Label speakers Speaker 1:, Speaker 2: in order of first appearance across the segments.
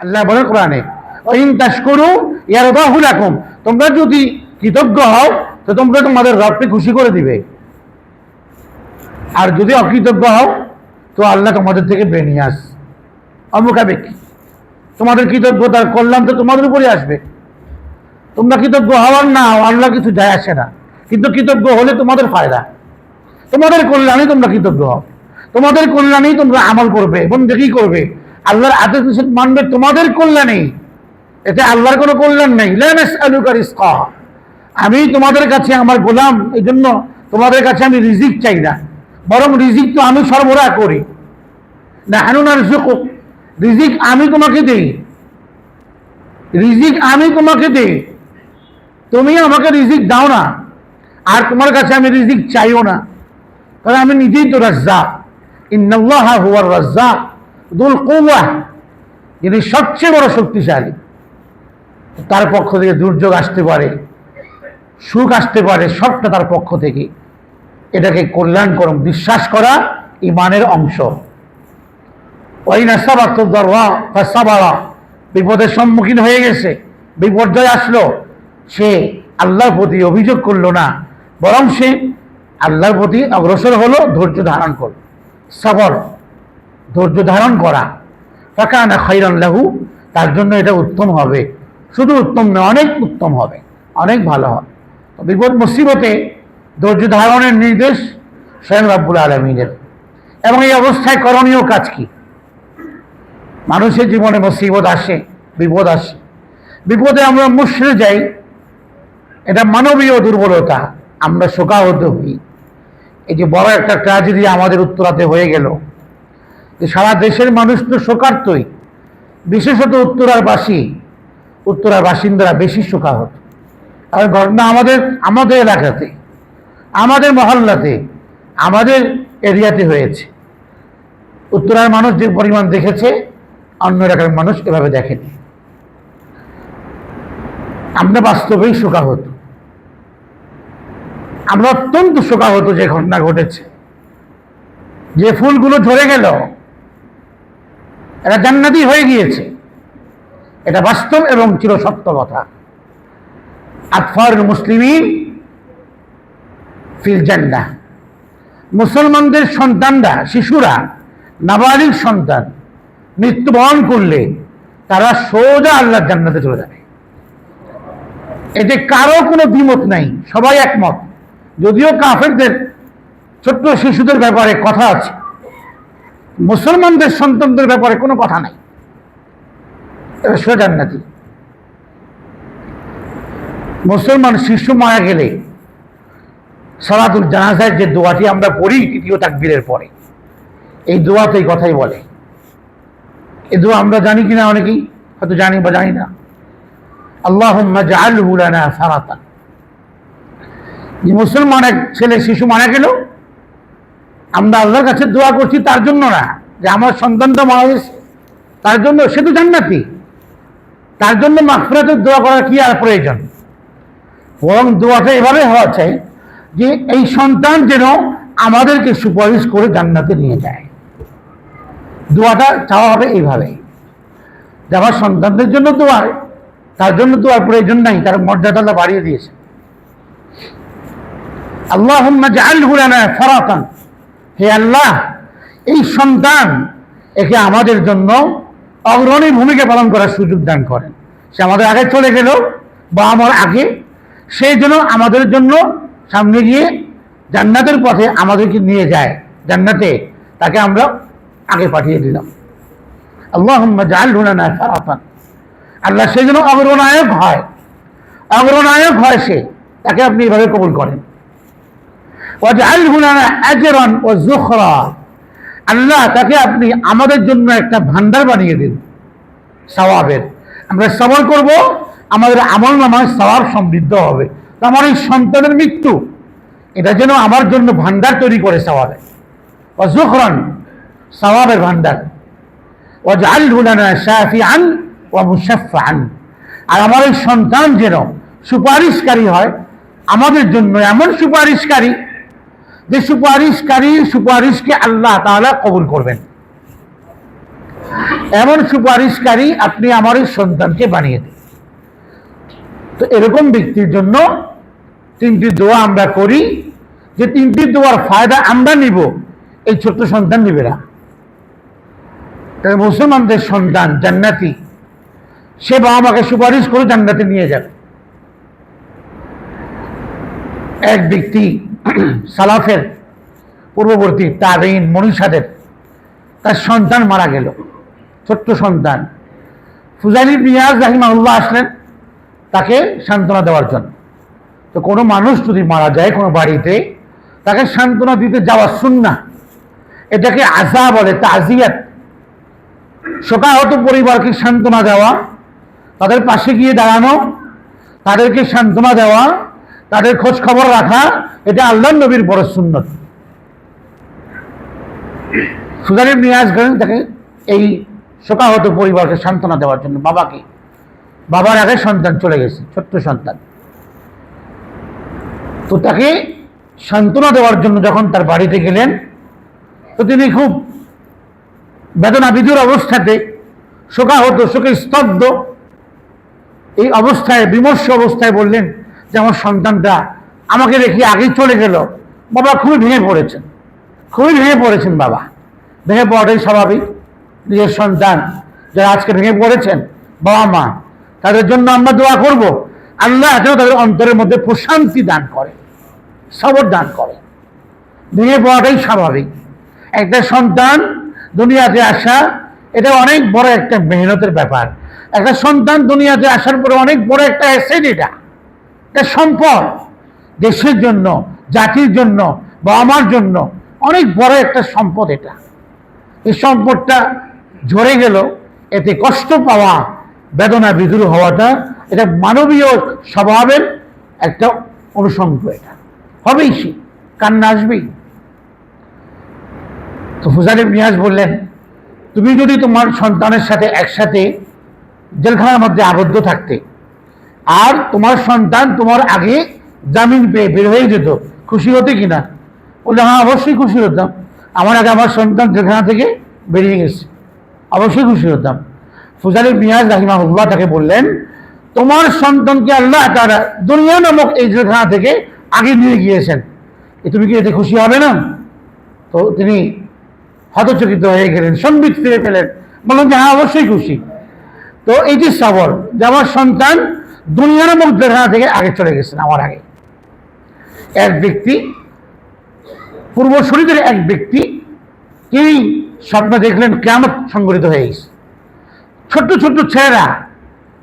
Speaker 1: আল্লাহ বলে কোরআনে তোমরা যদি কৃতজ্ঞ হও, তো তোমরা তোমাদের রবকে খুশি করে দিবে। আর যদি অকৃতজ্ঞ হও, তো আল্লাহ তোমাদের থেকে বেরিয়ে আস অমুখাবেক তোমাদের কৃতজ্ঞতার কল্যাণ তো তোমাদের উপরে আসবে। তোমরা কৃতজ্ঞ হওয়ার না আল্লাহ কিছু যায় আসে না। কিন্তু কৃতজ্ঞ হলে তোমাদের ফায়দা। তোমাদের কল্যাণে তোমরা কৃতজ্ঞ হও। তোমাদের কল্যাণেই তোমরা আমল করবে দেখি করবে। আল্লাহর আদেশ নিষেধ মানবে তোমাদের কল্যাণেই এতে আল্লাহর কোনো কল্যাণ নেই। লেনেস আলুকার ইস্কা আমি তোমাদের কাছে আমার গোলাম এই জন্য তোমাদের কাছে আমি রিজিক চাই না। বরং রিজিক তো আমি সরবরাহ করি। না হানুনার রিজিক আমি তোমাকে দিই। রিজিক আমি তোমাকে দিই। তুমি আমাকে রিজিক দাও না। আর তোমার কাছে আমি রিজিক চাইও না। কারণ আমি নিজেই তো রাজ্জাক। ইন্নাল্লাহ হুয়ার রাজ্জাক। দুল কৌয়া যিনি সবচেয়ে বড় শক্তিশালী, তার পক্ষ থেকে দুর্যোগ আসতে পারে, সুখ আসতে পারে, সবটা তার পক্ষ থেকে। এটাকে কল্যাণ করুন, বিশ্বাস করা ইমানের অংশ। বিপদের সম্মুখীন হয়ে গেছে, বিপর্যয় আসলো, সে আল্লাহর প্রতি অভিযোগ করল না, বরং সে আল্লাহর প্রতি অগ্রসর হলো, ধৈর্য ধারণ করল। সবর ধৈর্য ধারণ করা। ফাঁকা না লাহু, তার জন্য এটা উত্তম হবে। শুধু উত্তম নয়, অনেক উত্তম হবে, অনেক ভালো হবে। বিপদ মুসিবতে ধৈর্য ধারণের নির্দেশ স্বয়ং রাব্বুল আলমিনের। এবং এই অবস্থায় করণীয় কাজ কি? মানুষের জীবনে মুসিবত আসে, বিপদ আসে। বিপদে আমরা মুশরে যাই, এটা মানবীয় দুর্বলতা, আমরা শোকাহত হই। এই যে বড় একটা ট্র্যাজেডি আমাদের উত্তরাতে হয়ে গেল। সারা দেশের মানুষ তো শোকার্তই। বিশেষত উত্তরার বাসী, উত্তরার বাসিন্দারা বেশি শোকাহত। আর ঘটনা আমাদের আমাদের এলাকাতে, আমাদের মহল্লাতে, আমাদের এরিয়াতে হয়েছে। উত্তরার মানুষ যে পরিমাণ দেখেছে, অন্য এলাকার মানুষ এভাবে দেখেনি। আমরা বাস্তবেই শোকাহত। আমরা অত্যন্ত শোকাহত যে ঘটনা ঘটেছে। যে ফুলগুলো ঝরে গেল এটা জান্নাতি হয়ে গিয়েছে। এটা বাস্তব এবং চিরসত্য কথা। আতফার মুসলিমিন মুসলমানদের সন্তানরা, শিশুরা নাবালিক সন্তান মৃত্যুবরণ করলে তারা সোজা আল্লাহর জান্নাতে চলে যাবে। এতে কারও কোনো দ্বিমত নাই, সবাই একমত। যদিও কাফেরদের, ছোট্ট শিশুদের ব্যাপারে কথা আছে। মুসলমানদের সন্তানদের ব্যাপারে কোনো কথা নাই। এটা জান্নাতি। মুসলমান শিশু মারা গেলে সালাতুল জানাজার যে দোয়াটি আমরা পড়ি তৃতীয় তাকবীরের পরে, এই দোয়াতে এই কথাই বলে। এই দোয়া আমরা জানি কিনা অনেকেই, হয়তো জানি বা জানি না। আল্লাহ জাআলহু লানা ফারাতান যে মুসলমান এক ছেলে শিশু মারা গেল আমরা আল্লাহর কাছে দোয়া করছি তার জন্য না, যে আমার সন্তানটা মারা গেছে, তার জন্য সে তো জান্নাতি। তার জন্য মাফরাতের দোয়া করার কি আর প্রয়োজন? বরং দোয়াটা এভাবে হওয়া চাই যে এই সন্তান যেন আমাদেরকে সুপারিশ করে জান্নাতে নিয়ে যায়। দোয়াটা চাওয়া হবে এইভাবে। যে আমার সন্তানদের জন্য দোয়ার তার জন্য দোয়ার প্রয়োজন নাই তার মর্যাদাটা বাড়িয়ে দিয়েছে। আল্লাহ জাহালহুলানা ফরাতান। হে আল্লাহ, এই সন্তান একে আমাদের জন্য অগ্রণী ভূমিকা পালন করার সুযোগ দান করেন। সে আমাদের আগে চলে গেল, বা আমার আগে। সেই জন্য আমাদের জন্য সামনে গিয়ে জান্নাতের পথে আমাদেরকে নিয়ে যায়। জান্নাতে তাকে আমরা আগে পাঠিয়ে দিলাম। আল্লাহ জাল হুনানা ফারাতান আল্লাহ সেই জন্য অগ্রনায়ক হয়। অগ্রনায়ক হয় সে, তাকে আপনি এভাবে কবুল করেন। আল্লাহ, তাকে আপনি আমাদের জন্য একটা ভান্ডার বানিয়ে দিন, সওয়াবের। আমরা সবর করব, আমাদের আমল নামায় সওয়াব সমৃদ্ধ হবে। আমার এই সন্তানের মৃত্যু, এটা যেন আমার জন্য ভান্ডার তৈরি করে সওয়াবের ওয়া যুখরান সওয়াবের ভান্ডার ওয়াজআলহু লানা শাফিআন ওয়া মুশাফফাআন। আর আমার এই সন্তান যেন সুপারিশকারী হয়, আমাদের জন্য এমন সুপারিশকারী যে সুপারিশকারী সুপারিশকে আল্লাহ তাআলা কবুল করবেন। এমন সুপারিশকারী আপনি আমার সন্তানকে বানিয়ে দিন। তো এরকম ব্যক্তির জন্য তিনটি দোয়া আমরা করি। যে তিনটি দোয়ার ফায়দা আমরা নিব, এই ছোট্ট সন্তান নিবে না। তাহলে মুসলমানদের সন্তান জান্নাতি, সে বাবা মাকে সুপারিশ করে জান্নাতে নিয়ে যাবে। এক ব্যক্তি সালাফের পূর্ববর্তী তারিন মনীষাদের, তার সন্তান মারা গেল, ছোট্ট সন্তান। ফুজাইল নিয়াজ রাহিমাউল্লাহ আসলেন তাকে সান্ত্বনা দেওয়ার জন্য। তো কোনো মানুষ যদি মারা যায় কোনো বাড়িতে, তাকে সান্ত্বনা দিতে যাওয়া শুননা এটাকে আজা বলে তাজিয়াত শোকাহত পরিবারকে সান্ত্বনা দেওয়া, তাদের পাশে গিয়ে দাঁড়ানো, তাদেরকে সান্ত্বনা দেওয়া তাদের খোঁজ খবর রাখা, এটা আল্লাহ নবীর বড় সুন্নত। সুজারিব নিয়ে আসবেন তাকে এই শোকাহত পরিবারকে সান্ত্বনা দেওয়ার জন্য, বাবাকে। বাবার আগে সন্তান চলে গেছে, ছোট্ট সন্তান। তো তাকে সান্ত্বনা দেওয়ার জন্য যখন তার বাড়িতে গেলেন, তো তিনি খুব বেদনা বিধুর অবস্থাতে শোকাহত, শোকে স্তব্ধ এই অবস্থায়, বিমর্ষ অবস্থায় বললেন যে আমার সন্তানটা আমাকে রেখে আগেই চলে গেল। বাবা খুবই ভেঙে পড়েছেন। খুবই ভেঙে পড়েছেন বাবা। ভেঙে পড়াটাই স্বাভাবিক। নিজের সন্তান যারা আজকে ভেঙে পড়েছেন, বাবা, মা, তাদের জন্য আমরা দোয়া করব। আল্লাহ যেন তাদের অন্তরের মধ্যে প্রশান্তি দান করে, সবর দান করে। ভেঙে পড়াটাই স্বাভাবিক। একটা সন্তান দুনিয়াতে আসা, এটা অনেক বড় একটা মেহনতের ব্যাপার। একটা সন্তান দুনিয়াতে আসার পরে অনেক বড় একটা অ্যাসেট এটা এটা সম্পদ দেশের জন্য, জাতির জন্য বা আমার জন্য। অনেক বড় একটা সম্পদ এটা। এই সম্পদটা ঝরে গেল, এতে কষ্ট পাওয়া, বেদনা বিদুর হওয়াটা এটা মানবীয় স্বভাবের একটা অনুষঙ্গ এটা। হবেই সে, কান্না আসবেই। তো হুজারিব নিয়াজ বললেন, তুমি যদি তোমার সন্তানের সাথে একসাথে জেলখানার মধ্যে আবদ্ধ থাকতে আর তোমার সন্তান তোমার আগে জামিন পেয়ে বের হয়ে যেত। খুশি হতে কিনা? বললে হ্যাঁ অবশ্যই খুশি হতাম। আমার আগে আমার সন্তান জেলখানা থেকে বেরিয়ে গেছে। অবশ্যই খুশি হতাম। ফুজারি মিয়াজ রাহিমাহুল্লাহ তাকে বললেন, তোমার সন্তানকে আল্লাহ তারা দুনিয়া নামক এই জেলখানা থেকে আগে নিয়ে গিয়েছেন। তুমি কি এতে খুশি হবে না? তো তিনি হতচকিত হয়ে গেলেন, সম্বিত ফিরে পেলেন বললেন যে হ্যাঁ অবশ্যই খুশি। তো এই যে সবর, যে আমার সন্তান দুনিয়ার জেলখানা থেকে আগে চলে গেছেন, আমার আগে। এক ব্যক্তি পূর্বশরীরের এক ব্যক্তি, তিনি স্বপ্ন দেখলেন কেমন সংগঠিত হয়ে গেছে। ছোট্ট ছোট্ট ছেলেরা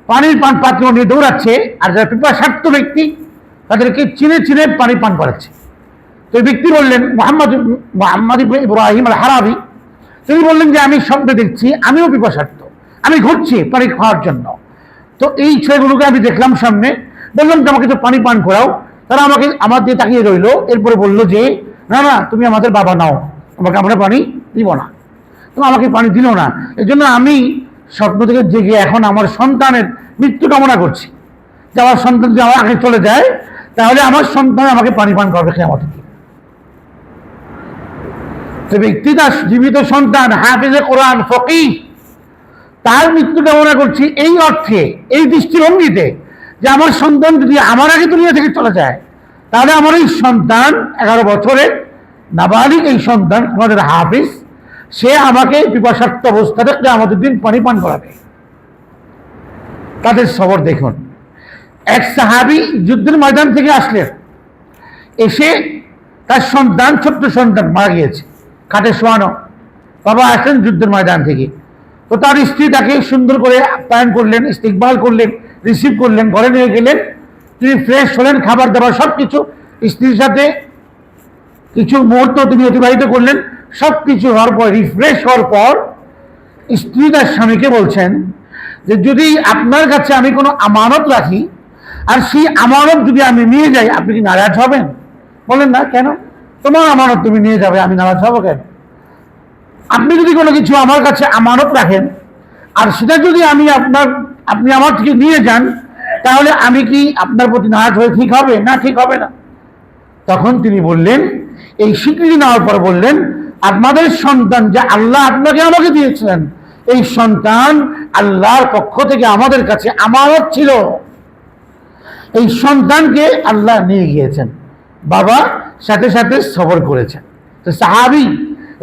Speaker 1: পানির পান পাত্র নিয়ে দৌড়াচ্ছে, আর যারা পিপাসার্থ ব্যক্তি, তাদেরকে চিনে চিনে পানি পান করাচ্ছে। তো এই ব্যক্তি বললেন, মোহাম্মদ মোহাম্মদ ইব্রাহিম আল হারাবি তিনি বললেন যে, আমি স্বপ্ন দেখছি, আমিও পিপাসার্থ। আমি ঘুরছি পানি খাওয়ার জন্য। তো এই ছেলেগুলোকে আমি দেখলাম সামনে, বললাম যে আমাকে তো পানি পান করাও। তারা আমাকে, আমার দিয়ে তাকিয়ে রইল, এরপরে বলল যে, না না, তুমি আমাদের বাবা নাও, আমাকে আমরা পানি দিব না। তো আমাকে পানি দিল না। এই জন্য আমি স্বপ্ন থেকে জেগে এখন আমার সন্তানের মৃত্যু কামনা করছি। যে আমার সন্তান যদি আমার আগে চলে যায়, তাহলে আমার সন্তান আমাকে পানি পান করবে কেমন তো ব্যক্তি তার জীবিত সন্তান, হাফিজে কোরআন ফকি তার মৃত্যু কামনা করছি এই অর্থে, এই দৃষ্টিভঙ্গিতে যে আমার সন্তান যদি আমার আগে দুনিয়া থেকে চলে যায়, তাহলে আমার এই সন্তান এগারো বছরের নাবালিক এই সন্তান আমাদের হাফিজ, সে আমাকে পিপাসার্থ অবস্থাতে আমাদের দিন পানি পান করাবে। তাদের সবর দেখুন। এক সাহাবি যুদ্ধের ময়দান থেকে আসলেন। এসে তার সন্তান, ছোট্ট সন্তান মারা গিয়েছে। খাটে শোয়ানো বাবা আসলেন যুদ্ধের ময়দান থেকে। তো তার স্ত্রী তাকে সুন্দর করে আপ্যায়ন করলেন, ইস্তিকবাল করলেন রিসিভ করলেন, ঘরে নিয়ে গেলেন। তিনি ফ্রেশ হলেন, খাবার দাবার সব কিছু স্ত্রীর সাথে কিছু মুহূর্ত তিনি অতিবাহিত করলেন। সব কিছু হওয়ার পর রিফ্রেশ হওয়ার পর, স্ত্রী তার স্বামীকে বলছেন যে, যদি আপনার কাছে আমি কোনো আমানত রাখি, আর সেই আমানত যদি আমি নিয়ে যাই, আপনি কি নারাজ হবেন? বলেন, না, কেন? তোমার আমানত তুমি নিয়ে যাবে, আমি নারাজ হব কেন? আপনি যদি কোনো কিছু আমার কাছে আমানত রাখেন, আর সেটা যদি আমি আপনার, আপনি আমার থেকে নিয়ে যান, তাহলে আমি কি আপনার প্রতি নারাজ হয়ে ঠিক হবে? না, ঠিক হবে না। তখন তিনি বললেন, এই স্বীকৃতি নেওয়ার পর বললেন, আপনাদের সন্তান যে আল্লাহ আপনাকে আমাকে দিয়েছিলেন, এই সন্তান আল্লাহর পক্ষ থেকে আমাদের কাছে আমানত ছিল। এই সন্তানকে আল্লাহ নিয়ে গিয়েছেন। বাবা সাথে সাথে সবর করেছেন। তো সাহাবি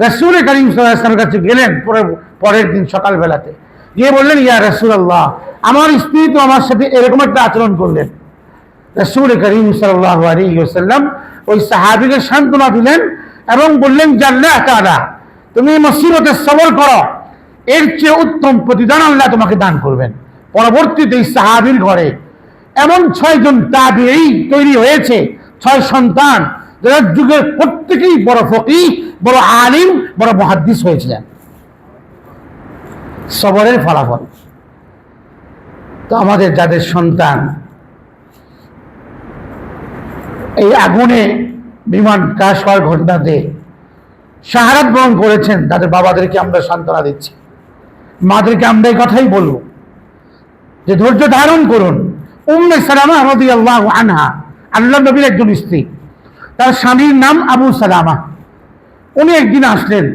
Speaker 1: রাসুল করিম সাল্লামের কাছে গেলেন পরের পরের দিন সকালবেলাতে। গিয়ে বললেন, ইয়া রাসুল আল্লাহ আমার স্ত্রী তো আমার সাথে এরকম একটা আচরণ করলেন। রসুল করিম সাল্লাহ আলী ওসাল্লাম ওই সাহাবিকে সান্ত্বনা দিলেন এবং বললেন জাল্লাহ তালা তুমি মুসিবতে সবর করো। এর চেয়ে উত্তম প্রতিদান আল্লাহ তোমাকে দান করবেন। পরবর্তীতে এই সাহাবির ঘরে এমন ছয়জন তাবিই তৈরি হয়েছে, ছয় সন্তান, যারা যুগের প্রত্যেকেই বড় ফকি বড় আলিম, বড় মহাদ্দিস হয়েছিলেন। সবরের ফলাফল। তো আমাদের যাদের সন্তান, এই আগুনে বিমান ক্রাশ হওয়ার ঘটনাতে শাহারাত গ্রহণ করেছেন, তাদের বাবাদেরকে আমরা সান্ত্বনা দিচ্ছি। মাদেরকে আমরা এই কথাই বলব যে ধৈর্য ধারণ করুন। উম্মে সালামা রদি আল্লাহ আনহা আল্লাহ নবীর একজন স্ত্রী। তার স্বামীর নাম আবু সালামা। উনি একদিন আসলেন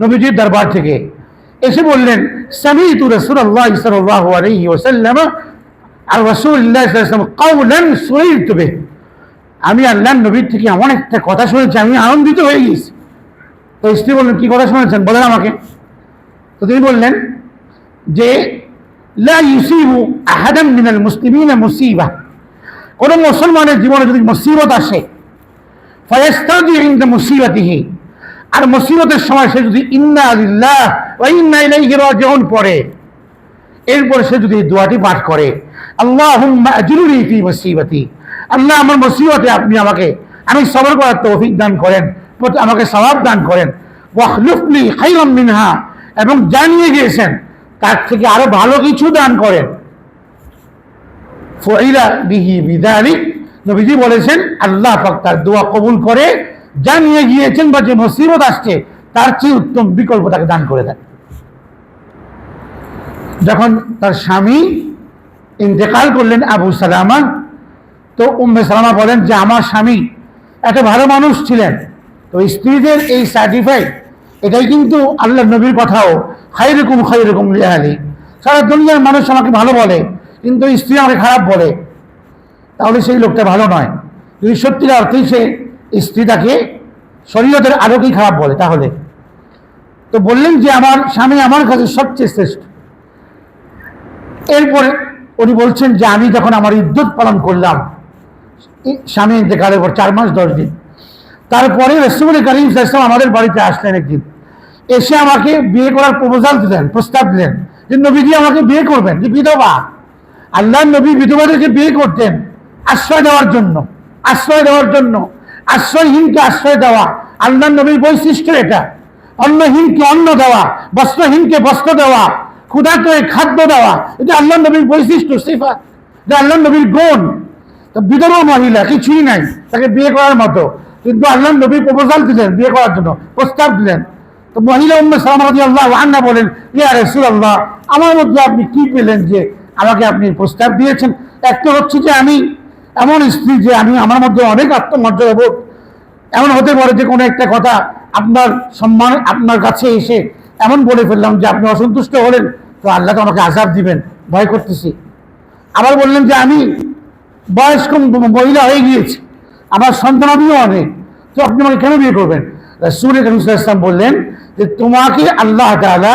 Speaker 1: নবীজির দরবার থেকে। এসে বললেন সামি তু রসুল আল্লাহ সাল্লাহ আলহি ওসাল্লাম আর রসুল্লাহ কাউলেন সুরের তুবে আমি আল্লাহ নবীর থেকে এমন একটা কথা শুনেছি, আমি আনন্দিত হয়ে গেছি তো স্ত্রী বললেন, কি কথা শুনেছেন? বলেন আমাকে। তো তিনি বললেন যে, লা ইউসিবু আহাদাম মিনাল মুসলিমিনা মুসিবা। কোনো মুসলমানের জীবনে যদি মুসিবত আসে ফয়াস্তাদি ইনদা মুসিবাতিহি। আর মুসিবতের সময় সে যদি ইন্না আলিল্লাহ ওয়া ইন্না ইলাইহি রাজিউন পড়ে, এরপর সে যদি দোয়াটি পাঠ করে, আল্লাহুম্মা আজরুনি ফি মুসিবাতি আল্লাহ আমার মুসিবতে আপনি আমাকে, আমি সবর করার তৌফিক দান করেন আমাকে সওয়াব দান করেন। ওয়াখলুফলি খাইরাম মিনহা, এবং জানিয়ে গিয়েছেন তার থেকে আরও ভালো কিছু দান করেন। ফইলা বিহি বিদালিক, নবীজি বলেছেন, আল্লাহ পাক তার দোয়া কবুল করে জানিয়ে গিয়েছেন বা যে মুসিবত আসছে, তার চেয়ে উত্তম বিকল্প তাকে দান করে দেন। যখন তার স্বামী ইন্তেকাল করলেন আবু সালামা, তো উম্মে সালামা বলেন যে, আমার স্বামী এত ভালো মানুষ ছিলেন, তো স্ত্রীদের এই সার্টিফাইড এটাই কিন্তু আল্লাহ নবীর কথাও খাই রকম খাই রকম রেহালি সারা দুনিয়ার মানুষ আমাকে ভালো বলে, কিন্তু স্ত্রী আমাকে খারাপ বলে। তাহলে সেই লোকটা ভালো নয়। যদি সত্যিকার অর্থেই সে স্ত্রীটাকে শরীয়তের আলোকেই খারাপ বলে, তাহলে। তো বললেন যে আমার স্বামী আমার কাছে সবচেয়ে শ্রেষ্ঠ। এরপরে উনি বলছেন যে আমি যখন আমার ইদ্যুৎ পালন করলাম স্বামী ইন্তেকালের পর চার মাস, দশ দিন। তারপরে রসুল করিম ইসলাম আমাদের বাড়িতে আসলেন একদিন। এসে আমাকে বিয়ে করার প্রপোজাল দিলেন, প্রস্তাব দিলেন যে, নবীজি আমাকে বিয়ে করবেন, যে বিধবা। আল্লাহ নবী বিধবাদেরকে বিয়ে করতেন আশ্রয় দেওয়ার জন্য, আশ্রয় দেওয়ার জন্য। আশ্রয়হীনকে আশ্রয় দেওয়া। আল্লাহ নবীর বৈশিষ্ট্য এটা। অন্নহীনকে অন্ন দেওয়া, বস্ত্রহীনকে বস্ত্র দেওয়া ক্ষুধাকে খাদ্য দেওয়া, এটা আল্লাহ নবীর বৈশিষ্ট্য সিফা এটা আল্লাহ নবীর গুণ। তো বিধবা মহিলা, কিছুই নাই, তাকে বিয়ে করার মতো। কিন্তু আল্লাহ নবী প্রপোজাল দিলেন, বিয়ে করার জন্য, প্রস্তাব দিলেন। তো মহিলা উম্মে সালাম আল্লাহ আন্না বলেন, ইয়া রসুল আল্লাহ আমার মধ্যে আপনি কি পেলেন যে আমাকে আপনি প্রস্তাব দিয়েছেন? একটা হচ্ছে যে আমি এমন স্ত্রী যে আমি, আমার মধ্যে অনেক আত্মমর্যাদা বোধ। এমন হতে পারে যে কোনো একটা কথা আপনার সম্মান, আপনার কাছে এসে এমন বলে ফেললাম যে আপনি অসন্তুষ্ট হলেন, তো আল্লাহ তো আমাকে আজাব দিবেন। ভয় করতেছি। আবার বললেন যে আমি বয়স্ক মহিলা হয়ে গিয়েছি, আমার সন্তান সন্তানাদিও অনেক, তো আপনি আমাকে কেন বিয়ে করবেন? রসুল ইসলাম বললেন যে তোমাকে আল্লাহ তাআলা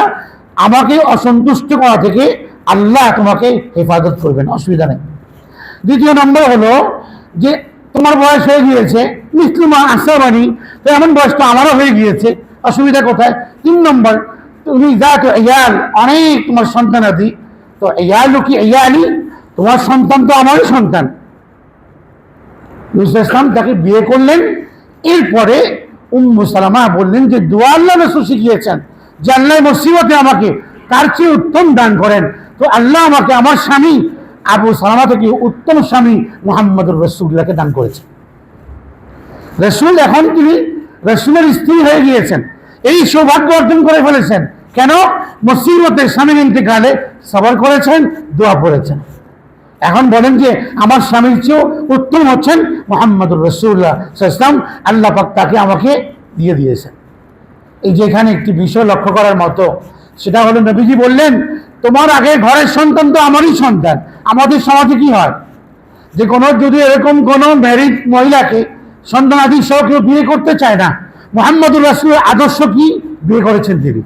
Speaker 1: আমাকে অসন্তুষ্ট করা থেকে আল্লাহ তোমাকে হেফাজত করবেন, অসুবিধা নেই। দ্বিতীয় নম্বর হলো যে তোমার বয়স হয়ে গিয়েছে মিসলিমা আশাবানি তো এমন বয়স তো আমারও হয়ে গিয়েছে, অসুবিধা কোথায়? তিন নম্বর, তুমি যা তো ইয়াল অনেক তোমার সন্তান আদি, তো ইয়ালু কি ইয়ালি তোমার সন্তান তো আমারই সন্তান। মুসা ইসলাম তাকে বিয়ে করলেন, এরপরে উম্মু সালামা বললেন যে, দোয়া আল্লাহ রসুল শিখিয়েছেন, যে আল্লাহ মুসিবতে আমাকে তার চেয়ে উত্তম দান করেন? তো আল্লাহ আমাকে, আমার স্বামী আবু সালামা থেকে উত্তম স্বামী মোহাম্মদুর রসুল্লাহকে দান করেছেন। রসুল এখন তিনি রসুলের স্ত্রী হয়ে গিয়েছেন। এই সৌভাগ্য অর্জন করে ফেলেছেন। কেন? মুসিবতে স্বামীর ইন্তেকালে সবর করেছেন, দোয়া পড়েছেন। এখন বলেন যে, আমার স্বামীর চেয়েও উত্তম হচ্ছেন মোহাম্মদুর রসুল্লাহ ইসলাম আল্লাহ পাক তাকে আমাকে দিয়ে দিয়েছেন। এই যে এখানে একটি বিষয় লক্ষ্য করার মতো, সেটা হলো নবীজি বললেন তোমার আগে ঘরের সন্তান তো আমারই সন্তান। আমাদের সমাজে কি হয়? যে কোনো যদি এরকম কোনো ম্যারিড মহিলাকে সন্তান আদি সহ কেউ বিয়ে করতে চায় না, মোহাম্মদুর রাসুলের আদর্শ কি? বিয়ে করেছেন তিনি।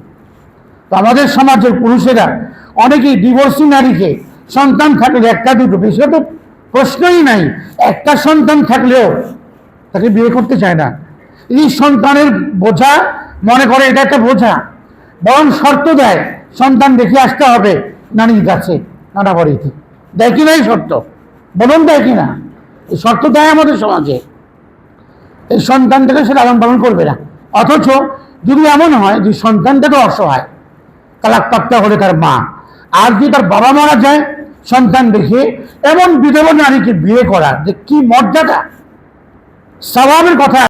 Speaker 1: তো আমাদের সমাজের পুরুষেরা অনেকেই ডিভোর্সি নারীকে সন্তান থাকলে একটা, দুটো, বেশি তো প্রশ্নই নাই। একটা সন্তান থাকলেও তাকে বিয়ে করতে চায় না। এই সন্তানের বোঝা মনে করে এটা একটা বোঝা। বরং শর্ত দেয় সন্তান দেখে আসতে হবে নানির কাছে, নানা বাড়িতে। দেয় কি না এই শর্ত? বলুন দেয় কি না? এই শর্ত দেয় আমাদের সমাজে। এই সন্তানটাকে সে লালন পালন করবে না। অথচ যদি এমন হয় যে সন্তানটা তো অসহায়, তালাকপ্রাপ্ত হলে তার মা। আর যদি তার বাবা মারা যায়, সন্তান দেখে এমন বিধবা নারীকে বিয়ে করা, যে কি মর্যাদা? স্বভাবের কথা